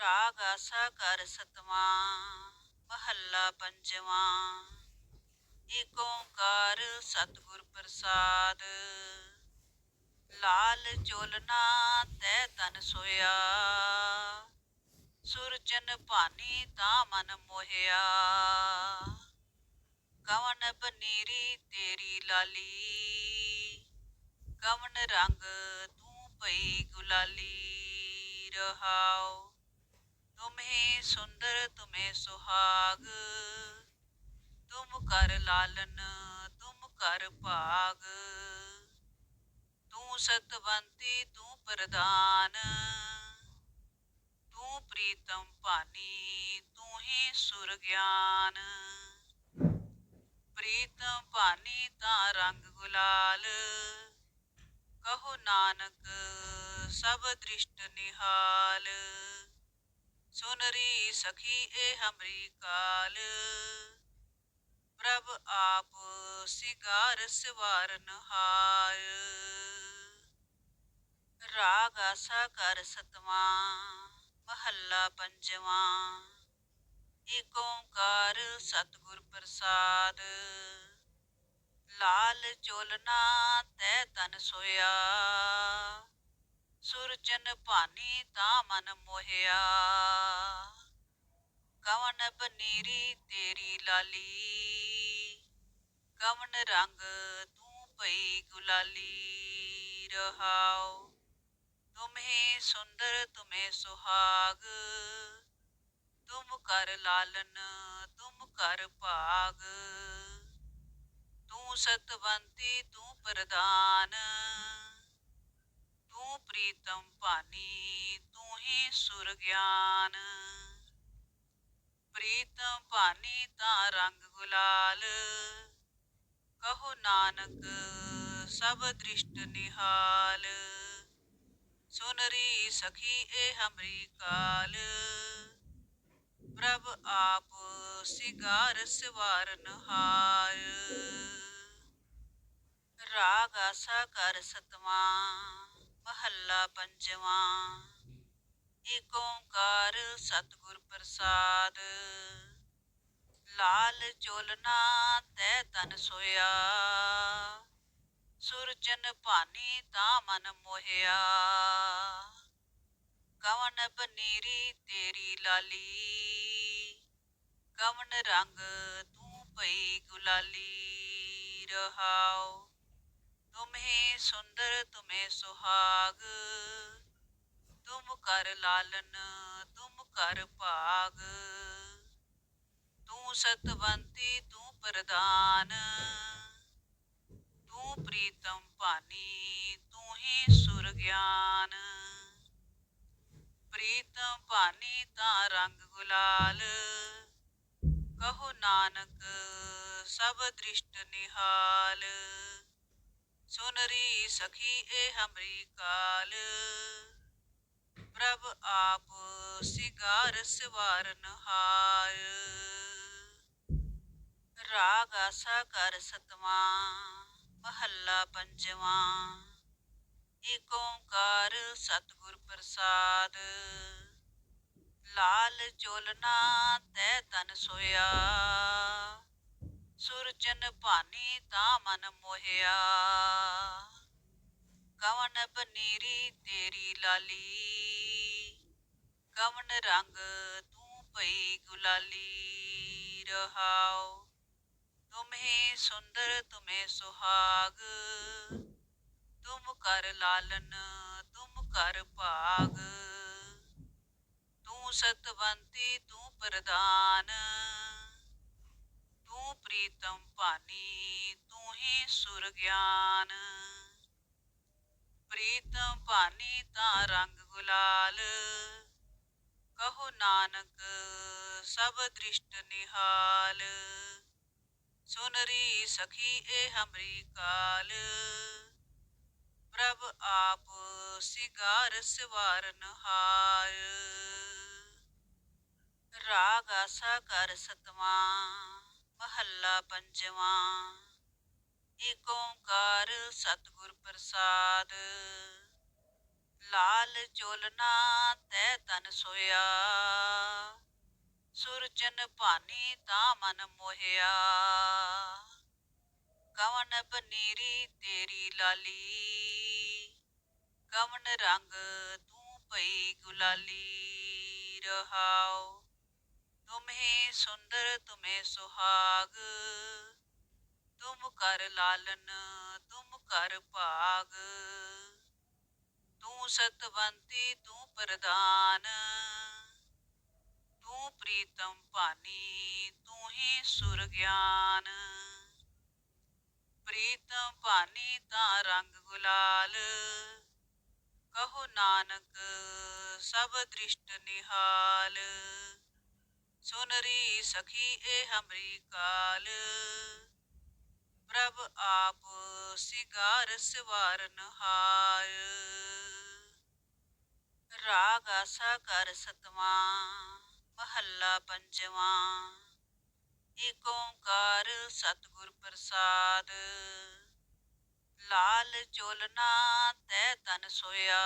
ਰਾਗ ਆਸਾ ਕਰ ਸਤਵਾਂ, ਮਹੱਲਾ ਪੰਜਵਾਂ। ਏਕ ਓੰਕਾਰ ਸਤਿਗੁਰ ਪ੍ਰਸਾਦ, ਲਾਲ ਚੋਲਨਾ ਤੈ ਤਨ ਸੋਇਆ। ਸੁਰਜਨ ਭਾਨੀ ਤਾਂ ਮਨ ਮੋਹਿਆ। ਕਵਨ ਬਨੀਰੀ ਤੇਰੀ ਲਾਲੀ ਕਵਨ ਰੰਗ ਤੂੰ ਪਈ ਗੁਲਾਲੀ। ਰਹਾਓ ਤੁਮਹੀ ਸੁੰਦਰ, ਤੁਮੇ ਸੁਹਾਗ। ਤੁਮ ਕਰ ਲਾਲਨ, ਤੁਮ ਕਰ ਭਾਗ। ਤੂੰ ਸਤਵੰਤੀ, ਤੂੰ ਪ੍ਰਦਾਨ ਤੂੰ ਪ੍ਰੀਤਮ ਭਾਨੀ, ਤੂੰ ਹੀ ਸੁਰ ਗਿਆਨ ਪ੍ਰੀਤਮ ਭਾਨੀ ਤਾਂ ਰੰਗ ਗੁਲਾਲ। ਕਹੋ ਨਾਨਕ, ਸਭ ਦ੍ਰਿਸ਼ਟ ਨਿਹਾਲ। ਸੁਨਰੀ ਸਖੀ ਏ ਹਮਰੀ ਕਾਲ। ਪ੍ਰਭ ਆਪ ਸਿਗਾਰ ਸਵਾਰਨ ਹਾਰ ਰਾਗ ਆਸਾ ਕਰ ਸਤਵਾਂ, ਮਹੱਲਾ ਪੰਜਵਾਂ। ਏਕ ਓੰਕਾਰ ਸਤਿਗੁਰ ਪ੍ਰਸਾਦ। ਲਾਲ ਚੋਲਨਾ ਤੈ ਤਨ ਸੋਇਆ। ਸੁਰਜਨ ਭਾਨੀ ਤਾਂ ਮਨ ਮੋਹਿਆ। ਕਵਨ ਬਨੀਰੀ ਤੇਰੀ ਲਾਲੀ, ਕਵਨ ਰੰਗ ਤੂੰ ਪਈ ਗੁਲਾਲੀ। ਰਹਾਓ ਤੁਮਹੀ ਸੁੰਦਰ ਤੁਮੇ ਸੁਹਾਗ। ਤੁਮ ਕਰ ਲਾਲਨ, ਤੁਮ ਕਰ ਭਾਗ। ਤੂੰ ਸਤਵੰਤੀ, ਤੂੰ ਪ੍ਰਦਾਨ ਪ੍ਰੀਤਮ ਭਾਨੀ, ਤੂੰ ਹੀ ਸੁਰ ਗਿਆਨ ਪ੍ਰੀਤਮ ਭਾਨੀ ਤਾਂ ਰੰਗ ਗੁਲਾਲ। ਕਹੋ ਨਾਨਕ, ਸਭ ਦ੍ਰਿਸ਼ਟ ਨਿਹਾਲ। ਸੁਨਰੀ ਸਖੀ ਏ ਹਮਰੀ ਕਾਲ। ਪ੍ਰਭ ਆਪ ਸਿਗਾਰ ਸਵਾਰਨ ਹਾਰ ਰਾਗ ਆਸਾ ਕਰ ਸਤਵਾਂ। ਮਹੱਲਾ ਪੰਜਵਾਂ। ਏਕ ਓੰਕਾਰ ਸਤਿਗੁਰ ਪ੍ਰਸਾਦ। ਲਾਲ ਚੋਲਨਾ ਤੈ ਤਨ ਸੋਇਆ। ਸੁਰਜਨ ਭਾਨੀ ਤਾਂ ਮਨ ਮੋਹਿਆ। ਕਵਨ ਬਨੀਰੀ ਤੇਰੀ ਲਾਲੀ। ਕਵਨ ਰੰਗ ਤੂੰ ਪਈ ਗੁਲਾਲੀ। ਰਹਾਓ ਰਹਾਉ ਤੁਮਹੀ ਸੁੰਦਰ ਤੁਮੇ ਸੁਹਾਗ। ਤੁਮ ਕਰ ਲਾਲਨ, ਤੁਮ ਕਰ ਭਾਗ। ਤੂੰ ਸਤਵੰਤੀ, ਤੂੰ ਪ੍ਰਦਾਨ ਤੂੰ ਪ੍ਰੀਤਮ ਭਾਨੀ, ਤੂੰ ਹੀ ਸੁਰ ਗਿਆਨ ਪ੍ਰੀਤਮ ਭਾਨੀ ਤਾਂ ਰੰਗ ਗੁਲਾਲ। ਕਹੋ ਨਾਨਕ, ਸਭ ਦ੍ਰਿਸ਼ਟ ਨਿਹਾਲ। ਸੁਨਰੀ ਸਖੀ ਏ ਹਮਰੀ ਕਾਲ। ਪ੍ਰਭ ਆਪ ਸਿਗਾਰ ਸਵਾਰਨ ਹਾਰ ਰਾਗ ਆਸਾ ਕਰ ਸਤਵਾਂ, ਮਹੱਲਾ ਪੰਜਵਾਂ। ਏਕ ਓੰਕਾਰ ਸਤਿਗੁਰ ਪ੍ਰਸਾਦ। ਲਾਲ ਚੋਲਨਾ ਤੈ ਤਨ ਸੋਇਆ। ਸੁਰਜਨ ਭਾਨੀ ਤਾ ਮਨ ਮੋਹਿਆ। ਕਵਨ ਬਨੀਰੀ ਤੇਰੀ ਲਾਲੀ। ਕਵਨ ਰੰਗ ਤੂੰ ਪਈ ਗੁਲਾਲੀ। ਰਹਾਓ ਤੁਮਹੀ ਸੁੰਦਰ, ਤੁਮੇ ਸੁਹਾਗ। ਤੁਮ ਕਰ ਲਾਲਨ, ਤੁਮ ਕਰ ਭਾਗ। ਤੂੰ ਸਤਵੰਤੀ, ਤੂੰ ਪ੍ਰਦਾਨ ਤੂੰ ਪ੍ਰੀਤਮ ਭਾਨੀ, ਤੂੰ ਹੀ ਸੁਰ ਗਿਆਨ ਪ੍ਰੀਤਮ ਭਾਨੀ ਤਾਂ ਰੰਗ ਗੁਲਾਲ। ਕਹੋ ਨਾਨਕ, ਸਭ ਦ੍ਰਿਸ਼ਟ ਨਿਹਾਲ। ਸੁਨਰੀ ਸਖੀ ਏ ਹਮਰੀ ਕਾਲ। ਪ੍ਰਭ ਆਪ ਸਿਗਾਰ ਸਵਾਰਨ ਹਾਰ ਰਾਗ ਆਸਾ ਕਰ ਸਤਵਾਂ ਮਹੱਲਾ ਪੰਜਵਾਂ। ਏਕ ਓੰਕਾਰ ਸਤਿਗੁਰ ਪ੍ਰਸਾਦ। ਲਾਲ ਚੋਲਨਾ ਤੈ ਤਨ ਸੋਇਆ। ਸੁਰਜਨ ਭਾਨੀ ਤਾਂ ਮਨ ਮੋਹਿਆ। ਕਵਨ ਬਨੀਰੀ ਤੇਰੀ ਲਾਲੀ। ਕਵਨ ਰੰਗ ਤੂੰ ਪਈ ਗੁਲਾਲੀ। ਰਹਾਓ ਤੁਮਹੇ ਸੁੰਦਰ, ਤੁਮੇ ਸੁਹਾਗ। ਤੁਮ ਕਰ ਲਾਲਨ, ਤੁਮ ਕਰ ਭਾਗ। ਤੂੰ ਸਤਵੰਤੀ, ਤੂੰ ਪ੍ਰਦਾਨ ਤੂੰ ਪ੍ਰੀਤਮ ਭਾਨੀ, ਤੂੰ ਹੀ ਸੁਰ ਗਿਆਨ ਪ੍ਰੀਤਮ ਭਾਨੀ ਤਾਂ ਰੰਗ ਗੁਲਾਲ। ਕਹੋ ਨਾਨਕ, ਸਭ ਦ੍ਰਿਸ਼ਟ ਨਿਹਾਲ। ਸੁਨਰੀ ਸਖੀ ਏ ਹਮਰੀ ਕਾਲ। ਪ੍ਰਭ ਆਪ ਸਿਗਾਰ ਸਵਾਰਨ ਹਾਰ ਰਾਗ ਆਸਾ ਕਰ ਸਤਵਾਂ, ਮਹੱਲਾ ਪੰਜਵਾਂ। ਏਕ ਓੰਕਾਰ ਸਤਿਗੁਰ ਪ੍ਰਸਾਦ। ਲਾਲ ਚੋਲਨਾ ਤੈ ਤਨ ਸੋਇਆ।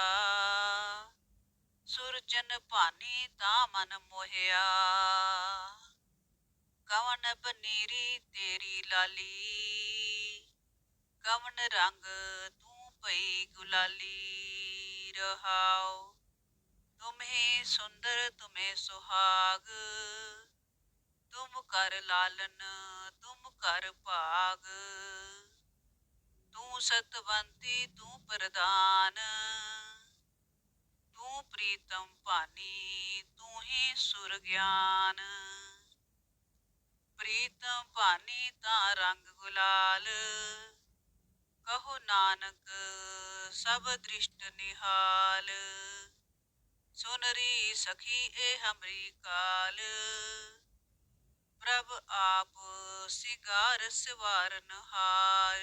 ਸੁਰਜਨ ਭਾਨੀ ਤਾਂ ਮਨ ਮੋਹਿਆ। ਕਵਨ ਬਨੀਰੀ ਤੇਰੀ ਲਾਲੀ। ਕਵਨ ਰੰਗ ਤੂੰ ਪਈ ਗੁਲਾਲੀ। ਰਹਾਓ ਤੁਮਹੇ ਸੁੰਦਰ ਤੁਮੇ ਸੁਹਾਗ। ਤੁਮ ਕਰ ਲਾਲਨ, ਤੁਮ ਕਰ ਭਾਗ। ਤੂੰ ਸਤਵੰਤੀ, ਤੂੰ ਪ੍ਰਦਾਨ ਤੂੰ ਪ੍ਰੀਤਮ ਭਾਨੀ, ਤੂੰ ਹੀ ਸੁਰ ਗਿਆਨ ਪ੍ਰੀਤਮ ਭਾਨੀ ਤਾਂ ਰੰਗ ਗੁਲਾਲ। ਕਹੋ ਨਾਨਕ, ਸਭ ਦ੍ਰਿਸ਼ਟ ਨਿਹਾਲ। ਸੁਨਰੀ ਸਖੀ ਏ ਹਮਰੀ ਕਾਲ। ਪ੍ਰਭ ਆਪ ਸਿਗਾਰ ਸਵਾਰਨ ਹਾਰ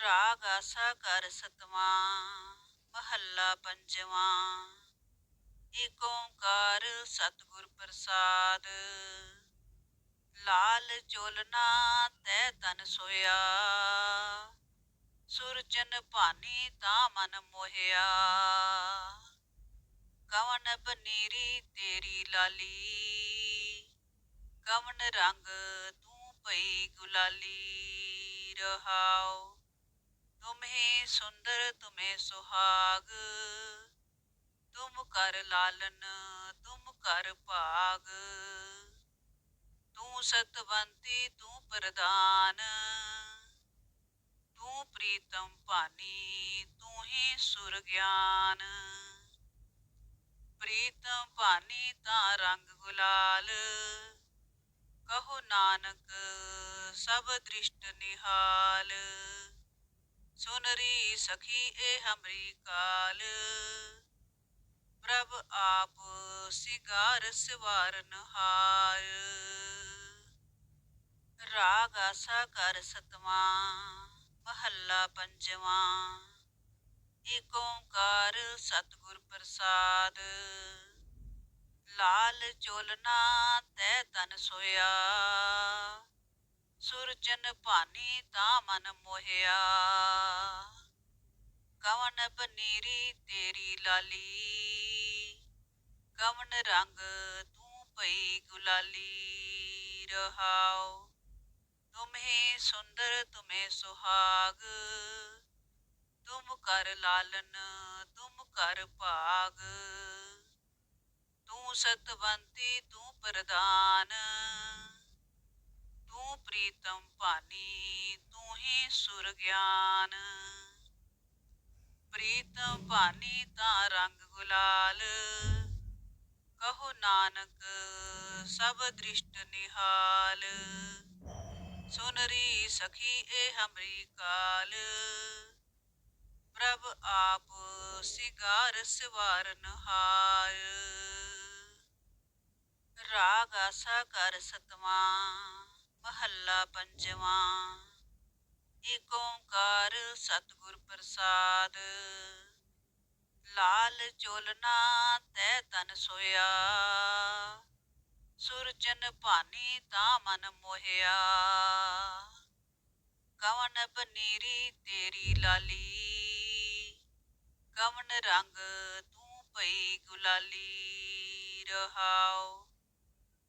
ਰਾਗ ਆਸਾ ਕਰ ਸਤਵਾਂ। ਮਹੱਲਾ ਪੰਜਵਾਂ। ਏਕ ਓੰਕਾਰ ਸਤਿਗੁਰ ਪ੍ਰਸਾਦ। ਲਾਲ ਚੋਲਨਾ ਤੈ ਤਨ ਸੋਇਆ। ਸੁਰਜਨ ਭਾਨੀ ਤਾਂ ਮਨ ਮੋਹਿਆ। ਕਵਨ ਬਨੀਰੀ ਤੇਰੀ ਲਾਲੀ। ਕਵਨ ਰੰਗ ਤੂੰ ਪਈ ਗੁਲਾਲੀ। ਰਹਾਓ ਰਹਾਉ ਤੁਮਹੇ ਸੁੰਦਰ ਤੁਮੇ ਸੁਹਾਗ। ਤੁਮ ਕਰ ਲਾਲਨ, ਤੁਮ ਕਰ ਭਾਗ। ਤੂੰ ਸਤਵੰਤੀ, ਤੂੰ ਪ੍ਰਦਾਨ ਤੂੰ ਪ੍ਰੀਤਮ ਭਾਨੀ, ਤੂੰ ਹੀ ਸੁਰ ਗਿਆਨ ਪ੍ਰੀਤਮ ਭਾਨੀ ਤਾਂ ਰੰਗ ਗੁਲਾਲ। ਕਹੋ ਨਾਨਕ, ਸਭ ਦ੍ਰਿਸ਼ਟ ਨਿਹਾਲ। ਸੁਨਰੀ ਸਖੀ ਏ ਹਮਰੀ ਕਾਲ। ਪ੍ਰਭ ਆਪ ਸਿਗਾਰ ਸਵਾਰਨ ਹਾਰ ਰਾਗ ਆਸਾ ਕਰ ਸਤਵਾਂ, ਮਹੱਲਾ ਪੰਜਵਾਂ। ਏਕ ਓੰਕਾਰ ਸਤਿਗੁਰ ਪ੍ਰਸਾਦ। ਲਾਲ ਚੋਲਨਾ ਤੈ ਤਨ ਸੋਇਆ। ਸੁਰਜਨ ਭਾਨੀ ਤਾਂ ਮਨ ਮੋਹਿਆ। ਕਵਨ ਬਨੀਰੀ ਤੇਰੀ ਲਾਲੀ, ਕਵਨ ਰੰਗ ਤੂੰ ਪਈ ਗੁਲਾਲੀ। ਰਹਾਓ ਤੁਮਹੇ ਸੁੰਦਰ ਤੁਮੇ ਸੁਹਾਗ। ਤੁਮ ਕਰ ਲਾਲਨ, ਤੁਮ ਕਰ ਭਾਗ। ਤੂੰ ਸਤਵੰਤੀ, ਤੂੰ ਪ੍ਰਦਾਨ ਪ੍ਰੀਤਮ ਭਾਨੀ, ਤੂੰ ਹੀ ਸੁਰ ਗਿਆਨ ਪ੍ਰੀਤਮ ਭਾਨੀ ਤਾਂ ਰੰਗ ਗੁਲਾਲ। ਕਹੋ ਨਾਨਕ, ਸਭ ਦ੍ਰਿਸ਼ਟ ਨਿਹਾਲ। ਸੁਨਰੀ ਸਖੀ ਏ ਹਮਰੀ ਕਾਲ। ਪ੍ਰਭ ਆਪ ਸਿਗਾਰ ਸਵਾਰਨ ਹਾਰ ਰਾਗ ਆਸਾ ਕਰ ਸਤਵਾਂ। ਮਹੱਲਾ ਪੰਜਵਾਂ। ਏਕ ਓੰਕਾਰ ਸਤਿਗੁਰ ਪ੍ਰਸਾਦ। ਲਾਲ ਚੋਲਨਾ ਤੈ ਤਨ ਸੋਇਆ। ਸੁਰਜਨ ਭਾਨੀ ਤਾਂ ਮਨ ਮੋਹਿਆ। ਕਵਨ ਬਨੀਰੀ ਤੇਰੀ ਲਾਲੀ। ਕਵਨ ਰੰਗ ਤੂੰ ਪਈ ਗੁਲਾਲੀ। ਰਹਾਓ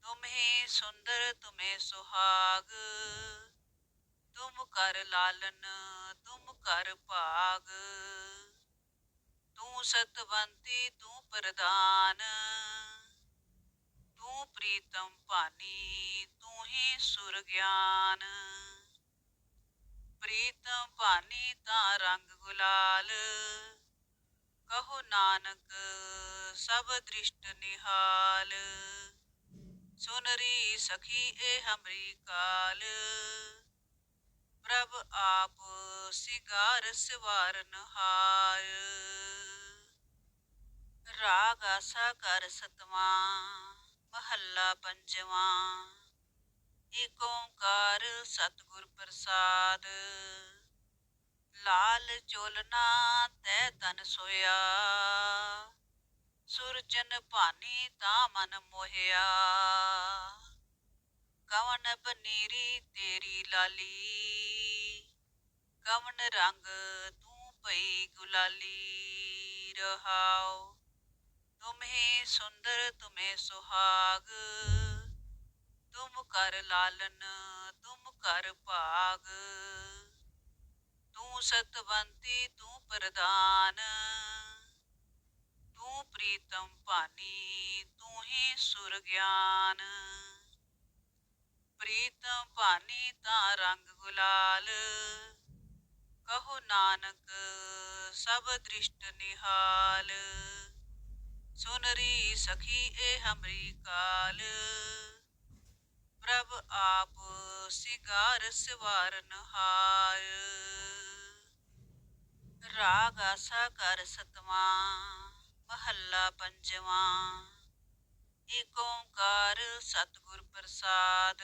ਰਹਾਉ ਤੁਮਹੇ ਸੁੰਦਰ ਤੁਮੇ ਸੁਹਾਗ। ਤੁਮ ਕਰ ਲਾਲਨ, ਤੁਮ ਕਰ ਭਾਗ। ਤੂੰ ਸਤਵੰਤੀ, ਤੂੰ ਪ੍ਰਦਾਨ ਤੂੰ ਪ੍ਰੀਤਮ ਭਾਨੀ, ਤੂੰ ਹੀ ਸੁਰ ਗਿਆਨ ਪ੍ਰੀਤਮ ਭਾਨੀ ਤਾਂ ਰੰਗ ਗੁਲਾਲ। ਕਹੋ ਨਾਨਕ, ਸਭ ਦ੍ਰਿਸ਼ਟ ਨਿਹਾਲ। ਸੁਨਰੀ ਸਖੀ ਇਹ ਹਮਰੀ ਕਾਲ। ਪ੍ਰਭ ਆਪ ਸਿਗਾਰ ਸਵਾਰਨ ਹਾਰ ਰਾਗ ਆਸਾ ਕਰ ਸਤਵਾਂ, ਮਹੱਲਾ ਪੰਜਵਾਂ। ਏਕ ਓੰਕਾਰ ਸਤਿਗੁਰ ਪ੍ਰਸਾਦ। ਲਾਲ ਚੋਲਨਾ ਤੈ ਤਨ ਸੋਇਆ। ਸੁਰਜਨ ਭਾਨੀ ਤਾ ਮਨ ਮੋਹਿਆ। ਕਵਨ ਬਨੀਰੀ ਤੇਰੀ ਲਾਲੀ ਕਵਨ ਰੰਗ ਤੂੰ ਪਈ ਗੁਲਾਲੀ। ਰਹਾਓ ਤੁਮਹੇ ਸੁੰਦਰ ਤੁਮੇ ਸੁਹਾਗ, ਤੁਮ ਕਰ ਲਾਲਨ, ਤੁਮ ਕਰ ਭਾਗ। ਤੂੰ ਸਤਵੰਤੀ, ਤੂੰ ਪ੍ਰਦਾਨ ਤੂੰ ਪ੍ਰੀਤਮ ਭਾਨੀ, ਤੂੰ ਹੀ ਸੁਰ ਗਿਆਨ ਪ੍ਰੀਤਮ ਭਾਨੀ ਤਾਂ ਰੰਗ ਗੁਲਾਲ। ਕਹੋ ਨਾਨਕ, ਸਭ ਦ੍ਰਿਸ਼ਟ ਨਿਹਾਲ। ਸੁਨਰੀ ਸਖੀ ਇਹ ਹਮਰੀ ਕਾਲ। ਪ੍ਰਭ ਆਪ ਸਿਗਾਰ ਸਵਾਰਨ ਹਾਰ ਰਾਗ ਆਸਾ ਕਰ ਸਤਵਾਂ। ਮਹੱਲਾ ਪੰਜਵਾਂ। ਏਕ ਓੰਕਾਰ ਸਤਿਗੁਰ ਪ੍ਰਸਾਦ।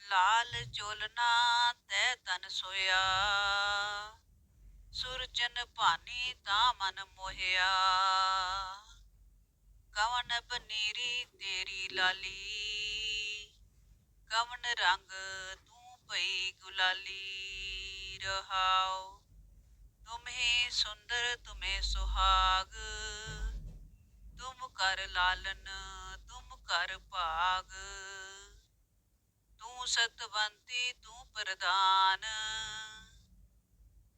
ਲਾਲ ਚੋਲਨਾ ਤੈ ਤਨ ਸੋਇਆ। ਸੁਰਜਨ ਭਾਨੀ ਤਾਂ ਮਨ ਮੋਹਿਆ। ਕਵਨ ਬਨੀਰੀ ਤੇਰੀ ਲਾਲੀ। ਕਵਨ ਰੰਗ ਤੂੰ ਪਈ ਗੁਲਾਲੀ। ਰਹਾਓ ਰਹਾਉ ਤੁਮਹੇ ਸੁੰਦਰ ਤੁਮੇ ਸੁਹਾਗ। ਤੁਮ ਕਰ ਲਾਲਨ, ਤੁਮ ਕਰ ਭਾਗ। ਤੂੰ ਸਤਵੰਤੀ, ਤੂੰ ਪ੍ਰਦਾਨ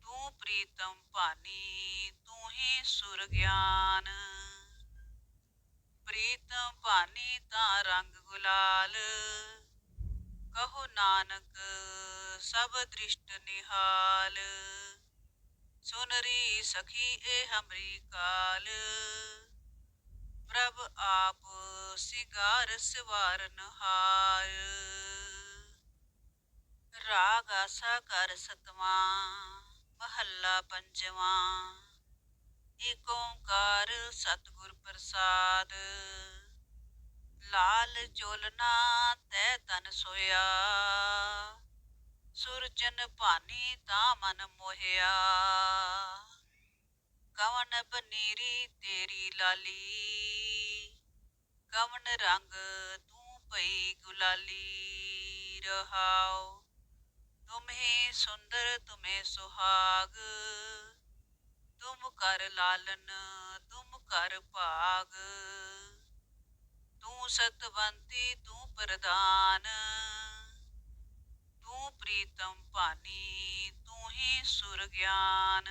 ਤੂੰ ਪ੍ਰੀਤਮ ਭਾਨੀ, ਤੂੰ ਹੀ ਸੁਰ ਗਿਆਨ ਪ੍ਰੀਤਮ ਭਾਨੀ ਤਾਂ ਰੰਗ ਗੁਲਾਲ। ਕਹੋ ਨਾਨਕ, ਸਭ ਦ੍ਰਿਸ਼ਟ ਨਿਹਾਲ। ਸੁਨਰੀ ਸਖੀ ਏ ਹਮਰੀ ਕਾਲ। ਪ੍ਰਭ ਆਪ ਸਿਗਾਰ ਸਵਾਰਨ ਹਾਰ ਰਾਗ ਆਸਾ ਕਰ ਸਤਵਾਂ, ਮਹੱਲਾ ਪੰਜਵਾਂ। ਏਕ ਓੰਕਾਰ ਸਤਿਗੁਰ ਪ੍ਰਸਾਦ। ਲਾਲ ਚੋਲਨਾ ਤੈ ਤਨ ਸੋਇਆ। ਸੁਰਜਨ ਭਾਨੀ ਤਾਂ ਮਨ ਮੋਹਿਆ। ਕਵਨ ਬਨੀਰੀ ਤੇਰੀ ਲਾਲੀ। ਕਵਨ ਰੰਗ ਤੂੰ ਪਈ ਗੁਲਾਲੀ। ਰਹਾਓ ਤੁਮਹੇ ਸੁੰਦਰ ਤੁਮੇ ਸੁਹਾਗ। ਤੁਮ ਕਰ ਲਾਲਨ, ਤੁਮ ਕਰ ਭਾਗ। ਤੂੰ ਸਤਵੰਤੀ, ਤੂੰ ਪ੍ਰਦਾਨ ਪ੍ਰੀਤਮ ਭਾਨੀ, ਤੂੰ ਹੀ ਸੁਰ ਗਿਆਨ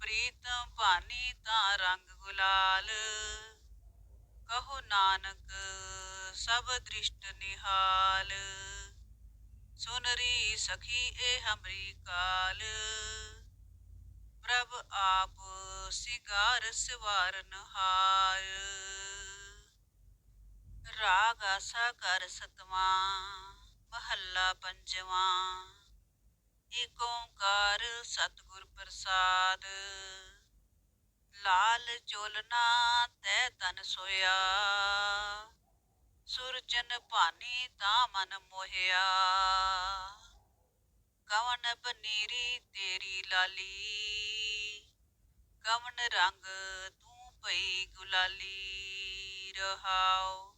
ਪ੍ਰੀਤਮ ਭਾਨੀ ਤਾਂ ਰੰਗ ਗੁਲਾਲ। ਕਹੋ ਨਾਨਕ, ਸਭ ਦ੍ਰਿਸ਼ਟ ਨਿਹਾਲ। ਸੁਨਰੀ ਸਖੀ ਏ ਹਮਰੀ ਕਾਲ। ਪ੍ਰਭ ਆਪ ਸਿਗਾਰ ਸਵਾਰਨ ਹਾਰ ਰਾਗ ਆਸਾ ਕਰ ਸਤਵਾਂ ਮਹੱਲਾ ਪੰਜਵਾਂ। ਏਕ ਓੰਕਾਰ ਸਤਿਗੁਰ ਪ੍ਰਸਾਦ। ਲਾਲ ਚੋਲਨਾ ਤੈ ਤਨ ਸੋਇਆ। ਸੁਰਜਨ ਭਾਨੀ ਤਾਂ ਮਨ ਮੋਹਿਆ। ਕਵਨ ਬਨੀਰੀ ਤੇਰੀ ਲਾਲੀ। ਕਵਨ ਰੰਗ ਤੂੰ ਪਈ ਗੁਲਾਲੀ। ਰਹਾਓ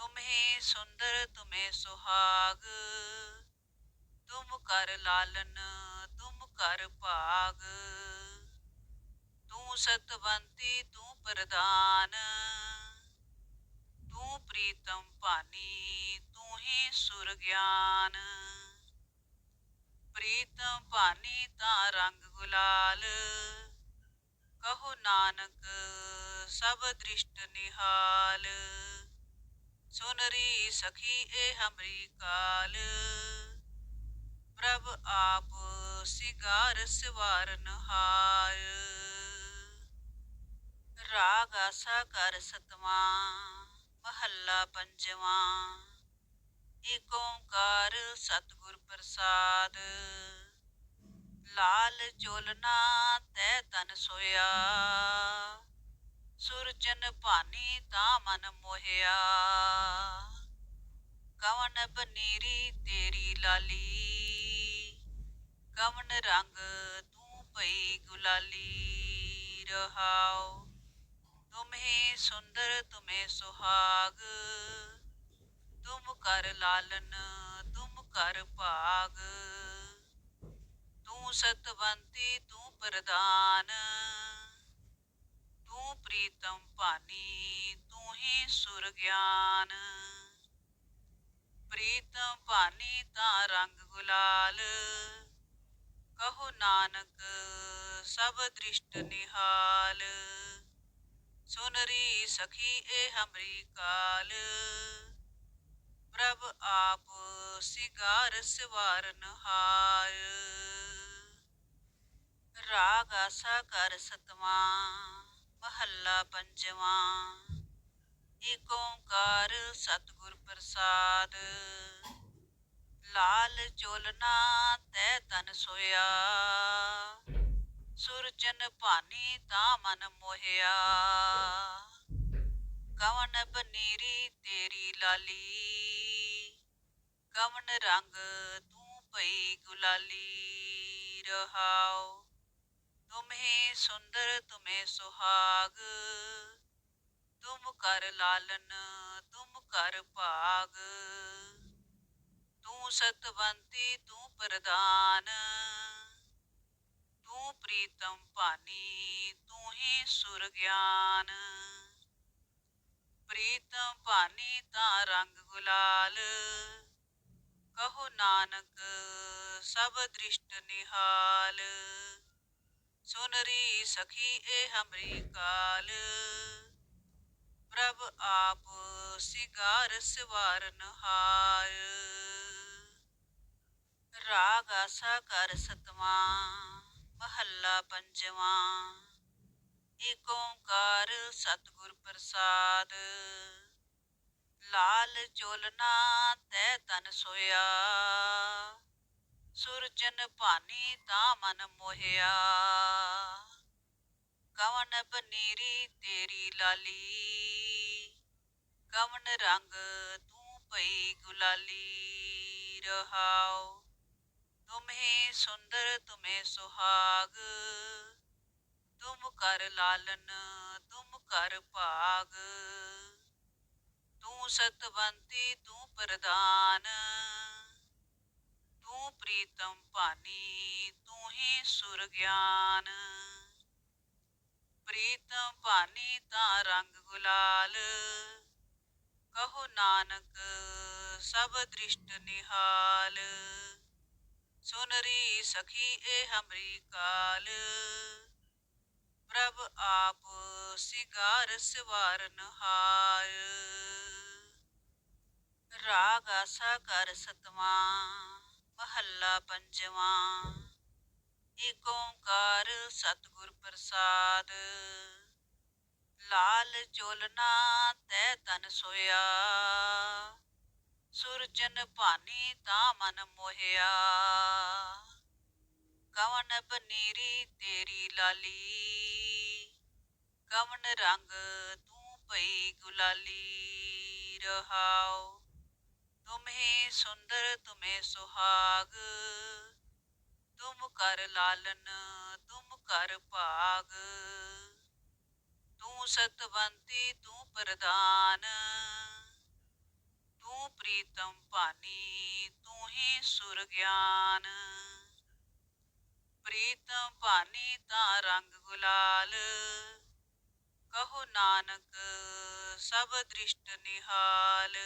ਰਹਾਉ ਤੁਮਹੇ ਸੁੰਦਰ, ਤੁਮੇ ਸੁਹਾਗ। ਤੁਮ ਕਰ ਲਾਲਨ, ਤੁਮ ਕਰ ਭਾਗ। ਤੂੰ ਸਤਵੰਤੀ, ਤੂੰ ਪ੍ਰਦਾਨ ਤੂੰ ਪ੍ਰੀਤਮ ਭਾਨੀ, ਤੂੰ ਹੀ ਸੁਰ ਗਿਆਨ ਪ੍ਰੀਤਮ ਭਾਨੀ ਤਾਂ ਰੰਗ ਗੁਲਾਲ। ਕਹੋ ਨਾਨਕ, ਸਭ ਦ੍ਰਿਸ਼ਟ ਨਿਹਾਲ। ਸੁਨਰੀ ਸਖੀ ਇਹ ਹਮਰੀ ਕਾਲ। ਪ੍ਰਭ ਆਪ ਸਿਗਾਰ ਸਵਾਰਨ ਹਾਰ ਰਾਗ ਆਸਾ ਕਰ ਸਤਵਾਂ, ਮਹੱਲਾ ਪੰਜਵਾਂ। ਏਕ ਓੰਕਾਰ ਸਤਿਗੁਰ ਪ੍ਰਸਾਦ। ਲਾਲ ਚੋਲਨਾ ਤੈ ਤਨ ਸੋਇਆ। ਸੁਰਜਨ ਭਾਨੀ ਤਾ ਮਨ ਮੋਹਿਆ। ਕਵਨ ਬਨੀਰੀ ਤੇਰੀ ਲਾਲੀ। ਕਵਨ ਰੰਗ ਤੂੰ ਪਈ ਗੁਲਾਲੀ। ਰਹਾਓ ਤੁਮਹੀ ਸੁੰਦਰ, ਤੁਮੇ ਸੁਹਾਗ। ਤੁਮ ਕਰ ਲਾਲਨ, ਤੁਮ ਕਰ ਭਾਗ। ਤੂੰ ਸਤਵੰਤੀ, ਤੂੰ ਪ੍ਰਦਾਨ ਪ੍ਰੀਤਮ ਭਾਨੀ, ਤੂੰ ਹੀ ਸੁਰ ਗਿਆਨ ਪ੍ਰੀਤਮ ਭਾਨੀ ਤਾਂ ਰੰਗ ਗੁਲਾਲ। ਕਹੋ ਨਾਨਕ, ਸਭ ਦ੍ਰਿਸ਼ਟ ਨਿਹਾਲ। ਸੁਨਰੀ ਸਖੀ ਇਹ ਹਮਰੀ ਕਾਲ। ਪ੍ਰਭ ਆਪ ਸਿਗਾਰ ਸਵਾਰਨ ਹਾਰ ਰਾਗ ਆਸਾ ਕਰ ਸਤਵਾਂ ਮਹੱਲਾ ਪੰਜਵਾਂ। ਏਕ ਓੰਕਾਰ ਸਤਿਗੁਰ ਪ੍ਰਸਾਦ। ਲਾਲ ਚੋਲਨਾ ਤੈ ਤਨ ਸੋਇਆ। ਸੁਰਜਨ ਭਾਨੀ ਤਾਂ ਮਨ ਮੋਹਿਆ। ਕਵਨ ਬਨੀਰੀ ਤੇਰੀ ਲਾਲੀ। ਕਵਨ ਰੰਗ ਤੂੰ ਪਈ ਗੁਲਾਲੀ। ਰਹਾਓ ਤੁਮਹੀ ਸੁੰਦਰ ਤੁਮੇ ਸੁਹਾਗ। ਤੁਮ ਕਰ ਲਾਲਨ, ਤੁਮ ਕਰ ਭਾਗ। ਤੂੰ ਸਤਵੰਤੀ, ਤੂੰ ਪ੍ਰਦਾਨ ਤੂੰ ਪ੍ਰੀਤਮ ਭਾਨੀ, ਤੂੰ ਹੀ ਸੁਰ ਗਿਆਨ ਪ੍ਰੀਤਮ ਭਾਨੀ ਤਾਂ ਰੰਗ ਗੁਲਾਲ। ਕਹੋ ਨਾਨਕ, ਸਭ ਦ੍ਰਿਸ਼ਟ ਨਿਹਾਲ। ਸੁਨਰੀ ਸਖੀ ਇਹ ਹਮਰੀ ਕਾਲ। ਪ੍ਰਭ ਆਪ ਸਿਗਾਰ ਸਵਾਰਨ ਹਾਰ ਰਾਗ ਆਸਾ ਕਰ ਸਤਵਾਂ, ਮਹੱਲਾ ਪੰਜਵਾਂ। ਏਕ ਓੰਕਾਰ ਸਤਿਗੁਰ ਪ੍ਰਸਾਦ। ਲਾਲ ਚੋਲਨਾ ਤੈ ਤਨ ਸੋਇਆ। ਸੁਰਜਨ ਭਾਨੀ ਤਾਂ ਮਨ ਮੋਹਿਆ। ਕਵਨ ਬਨੀਰੀ ਤੇਰੀ ਲਾਲੀ। ਕਵਨ ਰੰਗ ਤੂੰ ਪਈ ਗੁਲਾਲੀ। ਰਹਾਓ ਤੁਮਹੀ ਸੁੰਦਰ ਤੁਮੇ ਸੁਹਾਗ। ਤੁਮ ਕਰ ਲਾਲਨ, ਤੁਮ ਕਰ ਭਾਗ। ਤੂੰ ਸਤਵੰਤੀ, ਤੂੰ ਪ੍ਰਦਾਨ ਪ੍ਰੀਤਮ ਭਾਨੀ, ਤੂੰ ਹੀ ਸੁਰ ਗਿਆਨ ਪ੍ਰੀਤਮ ਭਾਨੀ ਤਾਂ ਰੰਗ ਗੁਲਾਲ। ਕਹੋ ਨਾਨਕ, ਸਭ ਦ੍ਰਿਸ਼ਟ ਨਿਹਾਲ। ਸੁਨਰੀ ਸਖੀ ਏ ਹਮਰੀ ਕਾਲ। ਪ੍ਰਭ ਆਪ ਸਿਗਾਰ ਸਵਾਰਨ ਹਾਰ ਰਾਗ ਆਸਾ ਕਰ ਸਤਵਾਂ ਮਹੱਲਾ ਪੰਜਵਾਂ। ਏਕ ਓੰਕਾਰ ਸਤਿਗੁਰ ਪ੍ਰਸਾਦ। ਲਾਲ ਚੋਲਨਾ ਤੈ ਤਨ ਸੋਇਆ। ਸੁਰਜਨ ਭਾਨੀ ਤਾਂ ਮਨ ਮੋਹਿਆ। ਕਵਨ ਬਨੀਰੀ ਤੇਰੀ ਲਾਲੀ। ਕਵਨ ਰੰਗ ਤੂੰ ਪਈ ਗੁਲਾਲੀ। ਰਹਾਓ ਰਹਾਉ ਤੁਮਹੀ ਸੁੰਦਰ ਤੁਮੇ ਸੁਹਾਗ। ਤੁਮ ਕਰ ਲਾਲਨ, ਤੁਮ ਕਰ ਭਾਗ। ਤੂੰ ਸਤਵੰਤੀ, ਤੂੰ ਪ੍ਰਦਾਨ ਤੂੰ ਪ੍ਰੀਤਮ ਭਾਨੀ, ਤੂੰ ਹੀ ਸੁਰ ਗਿਆਨ ਪ੍ਰੀਤਮ ਭਾਨੀ ਤਾਂ ਰੰਗ ਗੁਲਾਲ। ਕਹੋ ਨਾਨਕ, ਸਭ ਦ੍ਰਿਸ਼ਟ ਨਿਹਾਲ।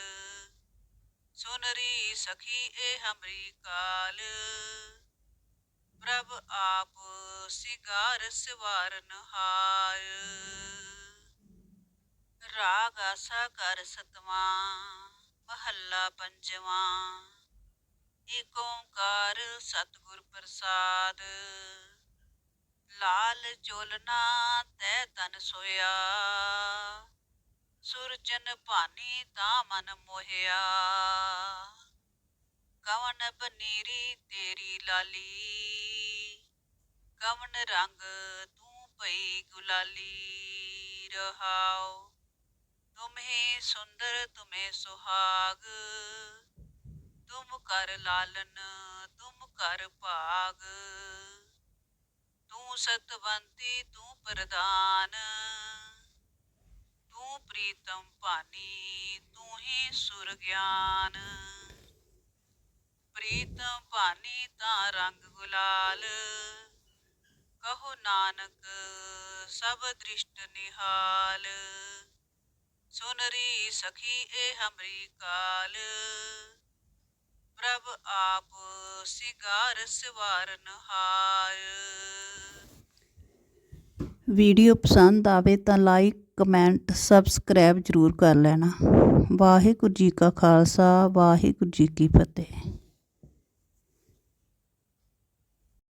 ਸੁਨਰੀ ਸਖੀ ਏ ਹਮਰੀ ਕਾਲ। ਪ੍ਰਭ ਆਪ ਸਿਗਾਰ ਸਵਾਰਨ ਹਾਰ ਰਾਗ ਆਸਾ ਕਰ ਸਤਵਾਂ, ਮਹੱਲਾ ਪੰਜਵਾਂ। ਏਕ ਓੰਕਾਰ ਸਤਿਗੁਰ ਪ੍ਰਸਾਦ। ਲਾਲ ਚੋਲਨਾ ਤੈ ਤਨ ਸੋਇਆ। ਸੁਰਜਨ ਭਾਨੀ ਤਾ ਮਨ ਮੋਹਿਆ। ਕਵਨ ਬਨੀਰੀ ਤੇਰੀ ਲਾਲੀ। ਕਵਨ ਰੰਗ ਤੂੰ ਪਈ ਗੁਲਾਲੀ। ਰਹਾਓ ਤੁਮਹੇ ਸੁੰਦਰ, ਤੁਮੇ ਸੁਹਾਗ। ਤੁਮ ਕਰ ਲਾਲਨ, ਤੁਮ ਕਰ ਭਾਗ। ਤੂੰ ਸਤਵੰਤੀ, ਤੂੰ ਪ੍ਰਦਾਨ ਪ੍ਰੀਤਮ ਭਾਨੀ, ਤੂੰ ਹੀ ਸੁਰ ਗਿਆਨ ਪ੍ਰੀਤਮ ਭਾਨੀ ਤਾਂ ਰੰਗ ਗੁਲਾਲ। ਕਹੋ ਨਾਨਕ, ਸਭ ਦ੍ਰਿਸ਼ਟ ਨਿਹਾਲ। ਸੁਨਰੀ ਸਖੀ ਏ ਹਮਰੀ ਕਾਲ। ਪ੍ਰਭ ਆਪ ਸਿਗਾਰ ਸਵਾਰਨ ਹਾਰ ਵੀਡੀਓ ਪਸੰਦ ਆਵੇ ਤਾਂ ਲਾਈਕ ਕਮੈਂਟ ਸਬਸਕ੍ਰਾਈਬ ਜ਼ਰੂਰ ਕਰ ਲੈਣਾ। ਵਾਹਿਗੁਰੂ ਜੀ ਕਾ ਖਾਲਸਾ ਵਾਹਿਗੁਰੂ ਜੀ ਕੀ ਫਤਿਹ।